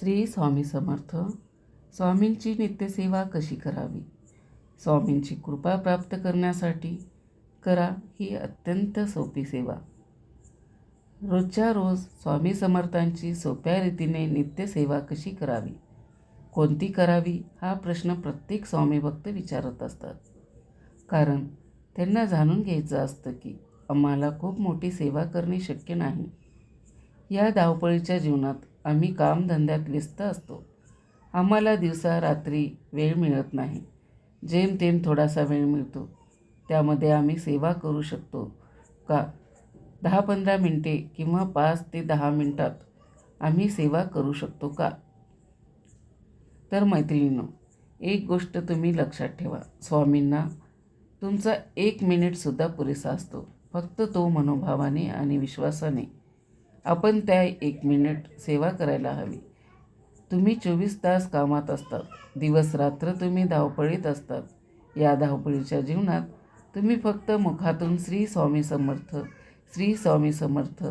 श्री स्वामी समर्थ. स्वामींची नित्यसेवा कशी करावी? स्वामींची कृपा प्राप्त करण्यासाठी करा ही अत्यंत सोपी सेवा. रोजच्या रोज स्वामी समर्थांची सोप्या रीतीने नित्यसेवा कशी करावी? कोणती करावी? हा प्रश्न प्रत्येक स्वामी भक्त विचारत असतात. कारण त्यांना जाणून घ्यायचं असतं की आम्हाला खूप मोठी सेवा करणे शक्य नाही. या धावपळीच्या जीवनात आम्ही कामधंद्यात व्यस्त असतो. आम्हाला दिवसा रात्री वेळ मिळत नाही. जेमतेम थोडासा वेळ मिळतो. त्यामध्ये आम्ही सेवा करू शकतो का? दहा पंधरा मिनटे किंवा पाच ते दहा मिनटात आम्ही सेवा करू शकतो का? तर मैत्रिणींनो एक गोष्ट तुम्ही लक्षात ठेवा. स्वामींना तुमचा एक मिनिटसुद्धा पुरेसा असतो. फक्त तो मनोभावाने आणि विश्वासाने आपण त्या एक मिनिट सेवा करायला हवी. तुम्ही चोवीस तास कामात असतात. दिवस रात्र तुम्ही धावपळीत असतात. या धावपळीच्या जीवनात तुम्ही फक्त मुखातून श्री स्वामी समर्थ श्री स्वामी समर्थ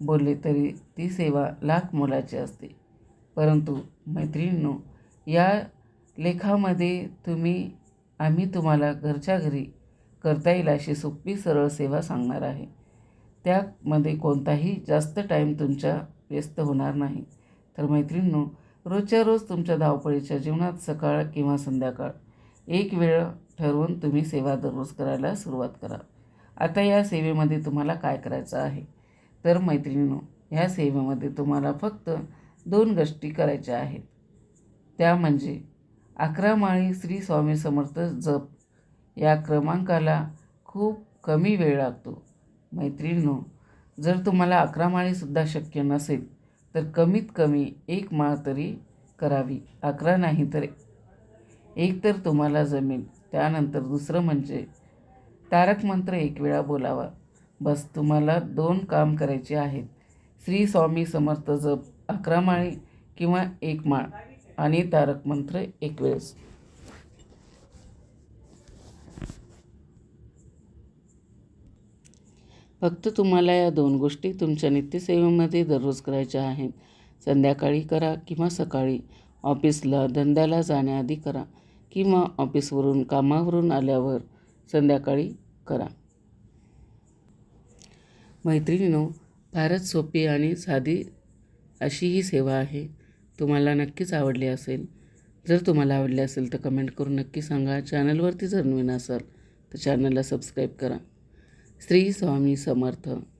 बोलले तरी ती सेवा लाख मोलाची असते. परंतु मैत्रिणींनो या लेखामध्ये तुम्ही आम्ही तुम्हाला घरच्या घरी करता येईल अशी सोपी सरळ सेवा सांगणार आहे. त्यामध्ये कोणताही जास्त टाईम तुमच्या व्यस्त होणार नाही. तर मैत्रिणींनो रोजच्या रोज तुमच्या धावपळीच्या जीवनात सकाळ किंवा संध्याकाळ एक वेळ ठरवून तुम्ही सेवा दररोज करायला सुरुवात करा. आता या सेवेमध्ये तुम्हाला काय करायचं आहे? तर मैत्रिणींनो ह्या सेवेमध्ये तुम्हाला फक्त दोन गोष्टी करायच्या आहेत. त्या म्हणजे अकरा माळी श्री स्वामी समर्थ जप. या क्रमांकाला खूप कमी वेळ लागतो. मैत्रिणींनो जर तुम्हाला अकरा माळीसुद्धा शक्य नसेल तर कमीत कमी एक माळ तरी करावी. अकरा नाही तर एक तर तुम्हाला जमेल. त्यानंतर दुसरं म्हणजे तारक मंत्र एक वेळा बोलावा. बस तुम्हाला दोन काम करायचे आहेत. श्री स्वामी समर्थ जप अकरा माळी किंवा एक माळ आणि तारक मंत्र एक वेळेस. फक्त तुम्हाला या दोन गोष्टी तुमच्या नित्यसेवेमध्ये दररोज करायच्या आहेत. संध्याकाळी करा किंवा सकाळी. ऑफिसला धंद्याला जाण्याआधी करा किंवा ऑफिसवरून कामावरून आल्यावर संध्याकाळी करा. मैत्रिणीनो फारच सोपी आणि साधी अशी ही सेवा आहे. तुम्हाला नक्कीच आवडली असेल. जर तुम्हाला आवडली असेल तर कमेंट करून नक्की सांगा. चॅनलवरती जर नवीन असाल तर चॅनलला सबस्क्राईब करा. श्री स्वामी समर्थ.